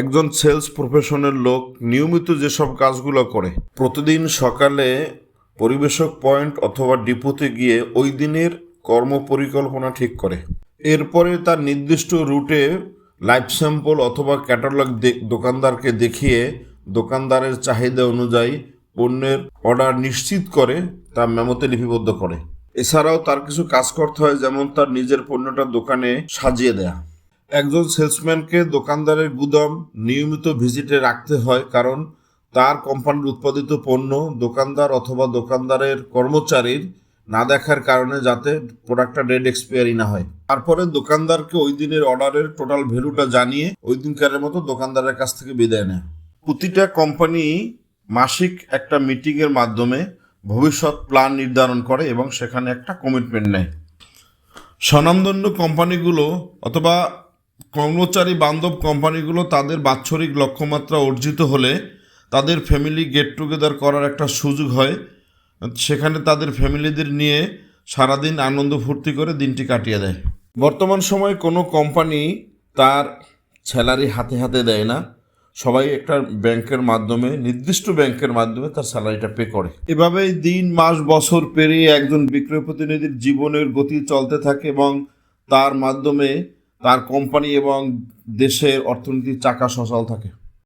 একজন সেলস প্রফেশনের লোক নিয়মিত যেসব কাজগুলো করে, প্রতিদিন সকালে পরিবেশক পয়েন্ট অথবা ডিপোতে গিয়ে ওই দিনের কর্ম পরিকল্পনা ঠিক করে। এরপরে তার নির্দিষ্ট রুটে লাইফ স্যাম্পল অথবা ক্যাটালগ দোকানদারকে দেখিয়ে দোকানদারের চাহিদা অনুযায়ী পণ্যের অর্ডার নিশ্চিত করে তা মেমোতে লিপিবদ্ধ করে। এছাড়াও তার কিছু কাজ করতে হয়, যেমন তার নিজের পণ্যটা দোকানে সাজিয়ে দেয়া। একজন সেলসম্যানকে দোকানদারের গুদাম নিয়মিত ভিজিটে রাখতে হয় কারণ তার কোম্পানির উৎপাদিত পণ্য দোকানদার অথবা দোকানদারের কর্মচারীর না দেখার কারণে যাতে প্রোডাক্টটা ডেড এক্সপায়ারি না হয়। তারপরে দোকানদারকে ওই দিনের অর্ডারের টোটাল ভ্যালুটা জানিয়ে ওই দিনকারের মতো দোকানদারের কাছ থেকে বিদায় নেয়। প্রতিটা কোম্পানি মাসিক একটা মিটিংয়ের মাধ্যমে ভবিষ্যৎ প্ল্যান নির্ধারণ করে এবং সেখানে একটা কমিটমেন্ট নেয়। স্বনামধন্য কোম্পানিগুলো অথবা কর্মচারী বান্ধব কোম্পানিগুলো তাদের বাৎসরিক লক্ষ্যমাত্রা অর্জিত হলে তাদের ফ্যামিলি গেট টুগেদার করার একটা সুযোগ হয়। সেখানে তাদের ফ্যামিলিদের নিয়ে সারাদিন আনন্দ ফুর্তি করে দিনটি কাটিয়ে দেয়। বর্তমান সময়ে কোনো কোম্পানি তার স্যালারি হাতে হাতে দেয় না। সবাই একটা ব্যাংকের মাধ্যমে, নির্দিষ্ট ব্যাংকের মাধ্যমে তার স্যালারিটা পে করে। এভাবেই দিন, মাস, বছর পেরিয়ে একজন বিক্রয় প্রতিনিধির জীবনের গতি চলতে থাকে এবং তার মাধ্যমে তার কোম্পানি এবং দেশের অর্থনীতির চাকা সচল থাকে।